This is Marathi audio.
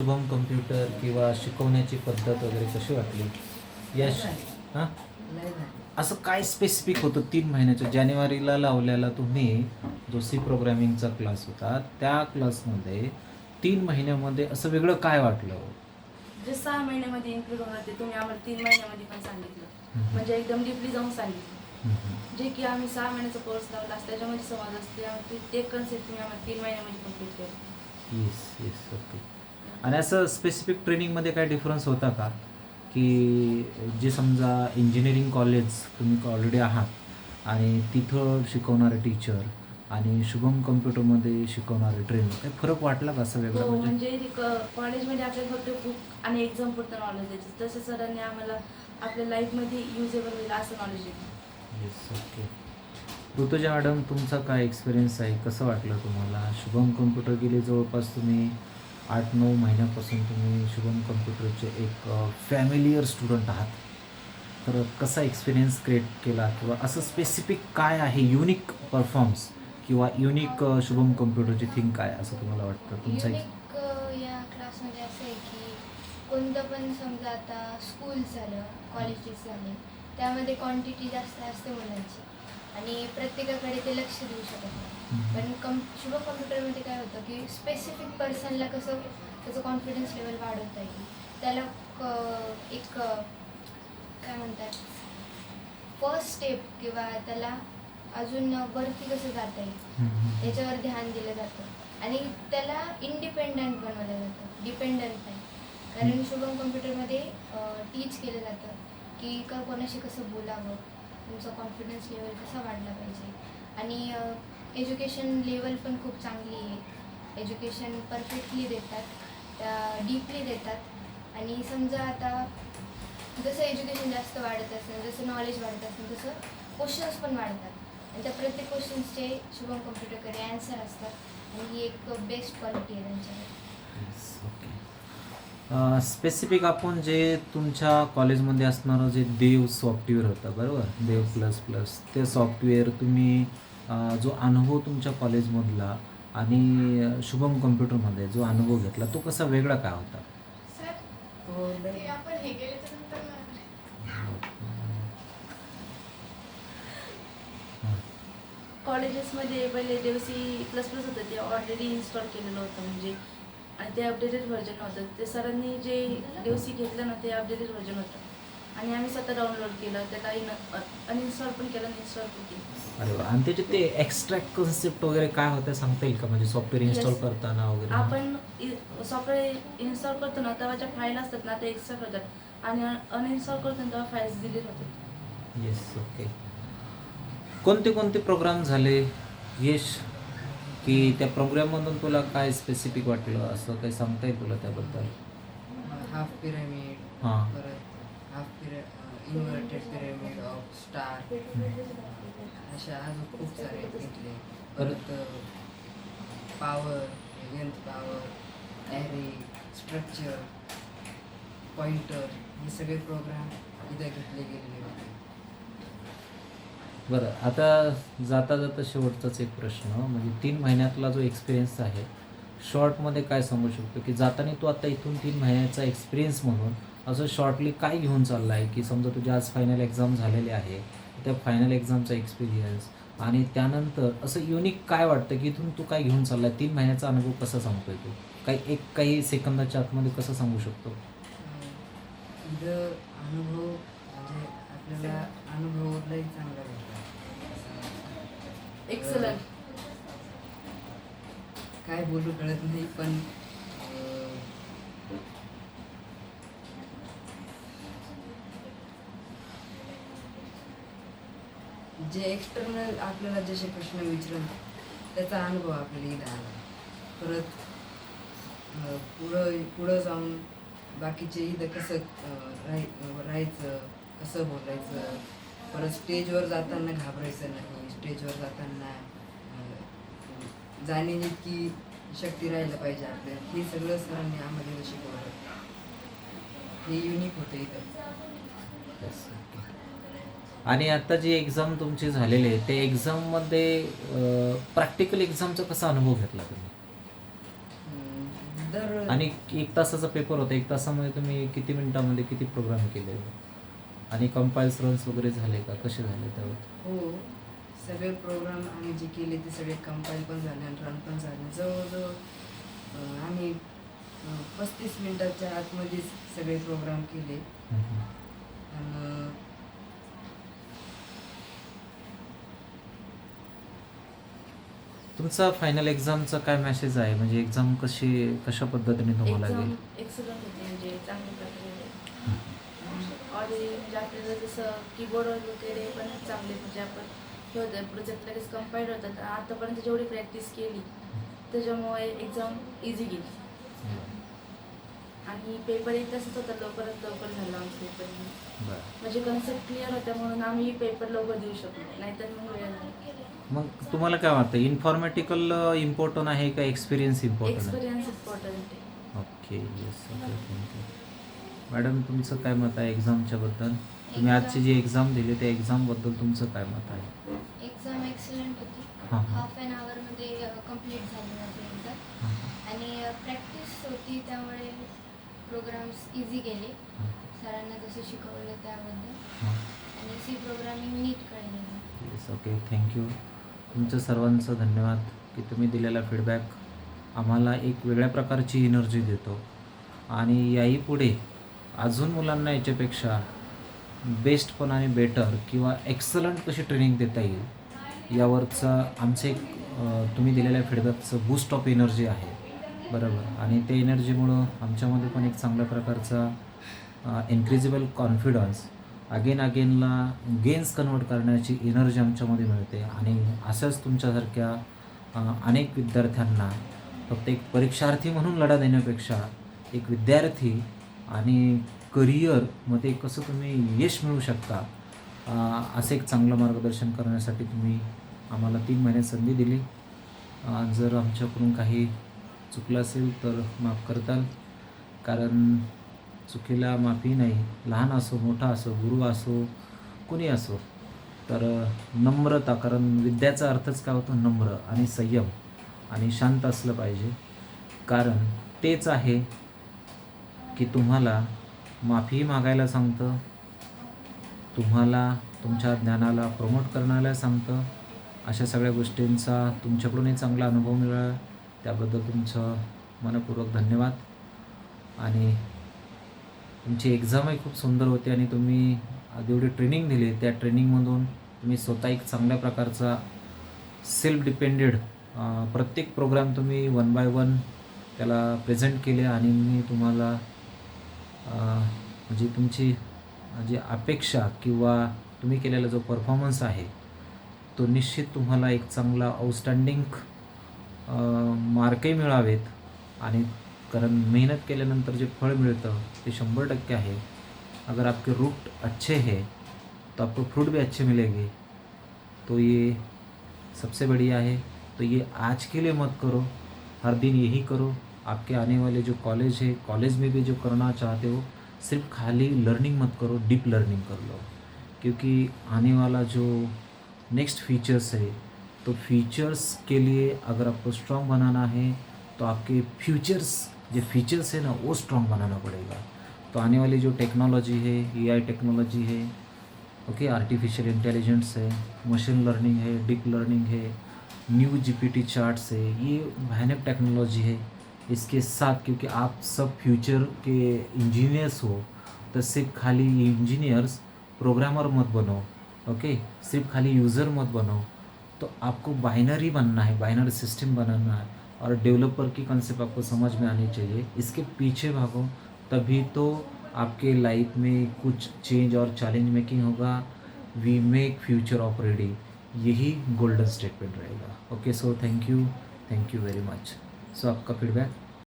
शुभम कम्प्युटर किंवा शिकवण्याची पद्धत वगैरे कशी वाटली? यश हां? असं काय स्पेसिफिक होतं तीन महिन्याच्या जानेवारीला लावलेला तुम्ही जो सी प्रोग्रॅमिंगचा क्लास होता त्या क्लासमध्ये तीन महिन्यामध्ये असं वेगळं काय वाटलं? जे सहा महिन्यामध्ये इन्क्लूड होणार ते तुम्ही आम्हाला तीन महिन्यामध्ये पण सांगितलं. म्हणजे एकदम डीपली जाऊन सांगितलं. जे की आम्ही सहा महिन्याचा कोर्स लावला असता त्याच्यामध्ये समज असते ते कन्सेप्ट तुम्ही आम्हाला तीन महिन्यामध्ये कंप्लीट केलं. येस येस ओके आणि असं स्पेसिफिक ट्रेनिंगमध्ये काय डिफरन्स होता का? की जे समजा इंजिनिअरिंग कॉलेज तुम्ही ऑलरेडी आहात आणि तिथं शिकवणारे टीचर आणि शुभम कम्प्युटरमध्ये शिकवणारे ट्रेनर काही फरक वाटला का असं वेगळा हो म्हणजे? म्हणजे कॉलेजमध्ये आपल्याला फक्त बुक आणि एक्झाम पुरतं नॉलेज द्यायचं. तसं सरांनी आम्हाला आपल्या लाईफमध्ये युजेबल होईल असं knowledge yes okay Rutuja madam तुमचा काय एक्सपिरियन्स आहे? कसं वाटलं तुम्हाला? शुभम कम्प्युटर गेले जवळपास तुम्ही आठ नऊ महिन्यापासून तुम्ही शुभम कम्प्युटरचे एक फॅमिलियर स्टुडंट आहात. तर कसा एक्सपिरियन्स क्रिएट केला किंवा असं स्पेसिफिक काय आहे युनिक परफॉर्म्स किंवा युनिक शुभम कम्प्युटरची थिंग काय असं तुम्हाला वाटतं? तुमचा ex- या क्लासमध्ये असं आहे की कोणतं पण समजा आता स्कूल झालं कॉलेजेस झाले त्यामध्ये क्वांटिटी जास्त असते मुलांची आणि प्रत्येकाकडे ते लक्ष देऊ शकत नाही. पण कम शुभ कम्प्युटरमध्ये काय होतं की स्पेसिफिक पर्सनला कसं त्याचं कॉन्फिडन्स लेवल वाढवता येईल. त्याला क- एक काय म्हणतात फर्स्ट स्टेप किंवा त्याला अजून वरती कसं जाता येईल हम्म. याच्यावर ध्यान दिलं जातं. आणि त्याला इंडिपेंडंट बनवलं जातं. डिपेंडंट नाही. कारण शुभम कम्प्युटरमध्ये टीच केलं जातं की का कोणाशी कसं बोलावं. तुमचा कॉन्फिडन्स लेवल कसा वाढला पाहिजे? आणि एज्युकेशन लेवल पण खूप चांगली आहे. एज्युकेशन परफेक्टली देतात डीपली देतात. आणि समजा आता जसं एज्युकेशन जास्त वाढत असेल जसं नॉलेज वाढत असेल तसं क्वेश्चन्स पण वाढतात. आणि त्या प्रत्येक क्वेश्चन्सचे शुभम कम्प्युटरकडे ॲन्सर असतात. आणि ही एक बेस्ट क्वालिटी आहे त्यांच्याकडे. स्पेसिफिक आपण जे तुमच्या कॉलेजमध्ये असणारं जे देव सॉफ्टवेअर होतं बरोबर? देव प्लस प्लस ते सॉफ्टवेअर तुम्ही जो अनुभव तुमच्या कॉलेजमधला आणि शुभम कम्प्युटरमध्ये जो अनुभव घेतला तो कसा वेगळा काय होता? कॉलेजेसमध्ये पहिले डेवसी प्लस प्लस होतं ते ऑलरेडी इन्स्टॉल केलेलं होतं म्हणजे आणि ते अपडेटेड व्हर्जन होतं. ते सरांनी जे डेवसी घेतलं ना ते अपडेटेड व्हर्जन होतं. आणि आम्ही स्वतः डाउनलोड केलं. त्याला अनइन्स्टॉल पण केलं आणि इन्स्टॉल पण केलं. अरे वा. आणि त्याचे ते एक्स्ट्रॅक्ट कन्सेप्ट वगैरे काय होतं सांगता येईल का? म्हणजे सॉफ्टवेअर इन्स्टॉल. करताना वगैरे? आपण सॉफ्टवेअर इन्स्टॉल करतो ना तेव्हा ज्या फाईल असतात ना ते एक्स्ट्रा करतात. आणि अनइन्स्टॉल करतो ना तेव्हा फाईल्स डिलीट होतात. येस ओके कोणते कोणते प्रोग्राम झाले? यश? की त्या प्रोग्राममधून तुला काय स्पेसिफिक वाटलं? असं काही सांगता येईल तुला त्याबद्दल? हाफ पिरामिड हां. परत हाफ पिरा इन्व्हर्टेड पिरामिड ऑफ स्टार अशा अजून खूप सारे घेतले परत power length power array structure pointer हे सगळे प्रोग्राम इथं घेतले गेलेले होते. बरं आता जाता जाता शेवटचाच एक प्रश्न म्हणजे तीन महिन्यातला जो एक्सपिरियन्स आहे शॉर्टमध्ये काय सांगू शकतो? की जाताना तू आता इथून तीन महिन्याचा एक्सपिरियन्स म्हणून असं शॉर्टली काय घेऊन चाललं आहे की समजा तुझ्या आज फायनल एक्झाम झालेली आहे त्या फायनल एक्झामचा एक्सपिरियन्स आणि त्यानंतर असं युनिक काय वाटतं? की इथून तू काय घेऊन चालला आहे तीन महिन्याचा अनुभव कसा सांगतोय तू? काही एक काही सेकंदाच्या आतमध्ये कसं सांगू शकतो? म्हणजे अनुभव म्हणजे आपल्याला अनुभव चांगला एक्सलंट काय बोलू कळत नाही पण जे एक्सटर्नल आपल्याला जसे प्रश्न विचारत त्याचा अनुभव आपल्याला इथं आला. परत पुढं पुढं जाऊन बाकीचे इथं कसं राहाय राहायचं कसं बोलायचं परत स्टेजवर जाताना घाबरायचं नाही स्टेजवर जाताना जाण्याची इतकी शक्ती राहायला पाहिजे आपल्याला. हे सगळं सरांनी आम्हाला शिकवलं. हे युनिक होतं इथं. आणि आता जी एक्झाम तुमची झालेली आहे त्या एक्झाममध्ये प्रॅक्टिकल एक्झामचा कसा अनुभव घेतला तुम्ही? आणि एक तासाचा पेपर होता एक तासामध्ये तुम्ही किती मिनिटामध्ये किती प्रोग्राम केले? आणि कंपाईल्स रन्स वगैरे झाले का? कसे झाले त्यावर? हो. सगळे प्रोग्राम आम्ही जे केले ते सगळे कंपाईल पण झाले आणि रन पण झाले. जवळजवळ अं, आम्ही पस्तीस मिनिटाच्या आतमध्येच सगळे प्रोग्राम केले. आणि तुमचा फायनल एक्झामचा काय मेसेज आहे? म्हणजे एक्झाम कशी कशा पद्धतीने तुम्हाला एक्झाम गेली? एक्सलंट होती. म्हणजे चांगल्या प्रकारे ऑडिओ म्हणजे आपल्याला जसं कीबोर्ड वगैरे पण चांगले म्हणजे आपण हे होतं प्रोजेक्ट लगेच कंपाईड होतात आतापर्यंत जेवढी प्रॅक्टिस केली त्याच्यामुळे एक्झाम इझी गेली. आणि पेपर एक तसंच होता लवकरात लवकर झाला आमचा पेपर म्हणजे कन्सेप्ट क्लिअर होत्या म्हणून आम्ही पेपर लवकर देऊ शकलो. नाहीतर मग वेळ नाही. मग तुम्हाला काय वाटतं इन्फॉर्मॅटिकल इम्पॉर्टंट आहे का एक्सपिरियन्स इम्पॉर्टंट एक्सपिरियन्स इम्पॉर्टंट आहे. Okay yes okay thank you madam तुमचं काय मत आहे एक्झामच्या बद्दल? तुम्ही आजची जी एक्झाम दिली त्या एक्झामबद्दल तुमचं काय मत आहे? एक्झाम एक्सलंट होती. हां हां. हाफ ॲन आवरमध्ये कंप्लीट झाली माझी एक्झाम आणि प्रॅक्टिस होती त्यामुळे प्रोग्राम्स इझी गेले. हां, सरांना जसं शिकवलं त्याबद्दल. हां. आणि सी प्रोग्रामिंग नीट कळलेलं येस ओके थँक्यू तुमचं सर्वांचं धन्यवाद की तुम्ही दिलेला फीडबॅक आम्हाला एक वेगळ्या प्रकारची एनर्जी देतो. आणि याही पुढे अजून मुलांना याच्यापेक्षा बेस्ट पण आणि बेटर किंवा एक्सलंट कशी ट्रेनिंग देता येईल यावरचा आमचे एक तुम्ही दिलेल्या फीडबॅकचं बूस्ट ऑफ एनर्जी आहे. बरोबर? आणि त्या एनर्जीमुळं आमच्यामध्ये पण एक चांगल्या प्रकारचा इन्क्रिजिबल कॉन्फिडन्स अगेन अगेनला गेन्स कन्वर्ट करण्याची एनर्जी आमच्यामध्ये मिळते. आणि असंच तुमच्यासारख्या अनेक विद्यार्थ्यांना फक्त एक परीक्षार्थी म्हणून लढा देण्यापेक्षा एक विद्यार्थी आणि करिअरमध्ये कसं तुम्ही यश मिळू शकता असं एक चांगलं मार्गदर्शन करण्यासाठी तुम्ही आम्हाला तीन महिने संधी दिली. जर आमच्याकडून काही चुकलं असेल तर माफ करताल. कारण चुकीला माफी नाही. लहान असो मोठा असो गुरु असो कोणी असो तर नम्रता कारण विद्याचा अर्थच काय होतो? नम्र आणि संयम. आणि शांत असलं पाहिजे. कारण तेच आहे की तुम्हाला माफी मागायला सांगतं तुम्हाला तुमच्या ज्ञानाला प्रमोट करण्याला सांगतं. अशा सगळ्या गोष्टींचा तुमच्याकडूनही चांगला अनुभव मिळाला. त्याबद्दल तुमचं मनपूर्वक धन्यवाद. आणि तुमची एक्झामही खूप सुंदर होती आणि तुम्ही जेवढी ट्रेनिंग दिली. त्या ट्रेनिंगमधून तुम्ही स्वतः एक चांगल्या प्रकारचा सेल्फ डिपेंडेड प्रत्येक प्रोग्राम तुम्ही वन बाय वन त्याला प्रेझेंट केले आणि मी तुम्हाला जी तुमची जी अपेक्षा किंवा तुम्ही केलेला जो परफॉर्मन्स आहे तो निश्चित तुम्हाला एक चांगला आउटस्टँडिंग मार्कही मिळावेत. आणि कारण मेहनत केल्यानंतर जे फळ मिळतं ते शंभर टक्के आहे. अगर आपके रूट अच्छे हैं तो आपको फ्रूट भी अच्छे मिलेंगे. तो ये सबसे बढ़िया है. तो ये आज के लिए मत करो. हर दिन यही करो. आपके आने वाले जो कॉलेज है कॉलेज में भी जो करना चाहते हो, सिर्फ़ खाली लर्निंग मत करो डीप लर्निंग कर लो। क्योंकि आने वाला जो नेक्स्ट फीचर्स है तो फीचर्स के लिए अगर आपको स्ट्रॉन्ग बनाना है तो आपके फ्यूचर्स जो फीचर्स है ना, वो स्ट्रॉन्ग बनाना पड़ेगा। तो आने वाली जो टेक्नोलॉजी है एआई टेक्नोलॉजी है ओके आर्टिफिशियल इंटेलिजेंस है मशीन लर्निंग है डीप लर्निंग है न्यू जीपीटी चार्ट्स है, ये भयानक टेक्नोलॉजी है। इसके साथ क्योंकि आप सब फ्यूचर के इंजीनियर्स हो तो सिर्फ़ खाली इंजीनियर्स प्रोग्रामर मत बनो ओके सिर्फ़ खाली यूज़र मत बनो। तो आपको बाइनरी बनना है बाइनरी सिस्टम बनाना है और डेवलपर की कंसेप्ट आपको समझ में आनी चाहिए। इसके पीछे भागो, तभी तो आपके लाइफ में कुछ चेंज और चैलेंज मेकिंग होगा। We make future of ready यही गोल्डन स्टेटमेंट रहेगा। Okay so thank you thank you very much so आपका फीडबैक